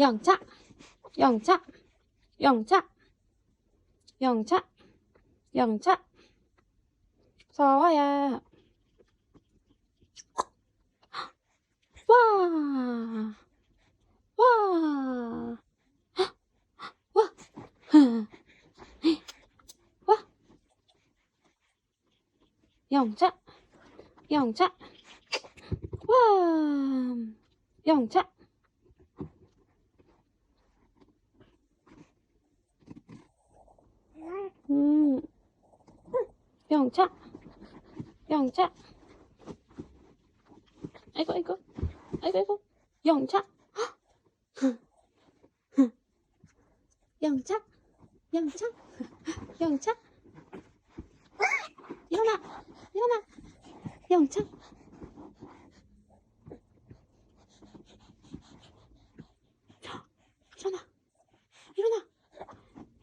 영차, 영차, 영차, 영차, 영차. 서와야. 와, 와, 와, 와. 영차, 영차, 와, 영차. 영차, 영차. 아이고, 아이고, 아이고, 아이고, 영차. 영차, 영차, 영차. 일어나, 일어나, 영차. 일어나, 일어나,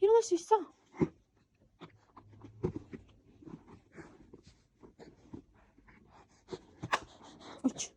일어날 수 있어. noite.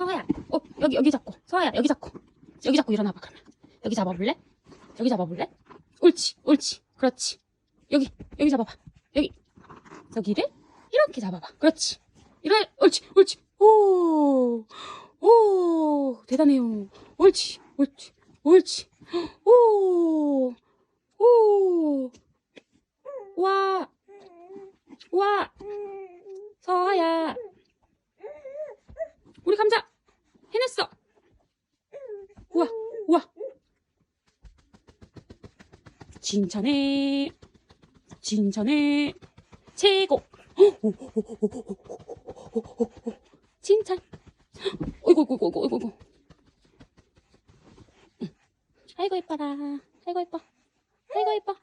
서아야, 어, 여기, 여기 잡고. 서아야, 여기 잡고. 여기 잡고 일어나봐, 그러면. 여기 잡아볼래? 여기 잡아볼래? 옳지, 옳지. 그렇지. 여기, 여기 잡아봐. 여기. 여기를 이렇게 잡아봐. 그렇지. 이래, 옳지, 옳지. 오, 오, 대단해요. 옳지, 옳지, 옳지. 오, 오, 진천에 진천에 최고. 진천 어이구 어이구 어이구 어이구 아이고 예뻐라. 아이고 예뻐. 아이고 예뻐.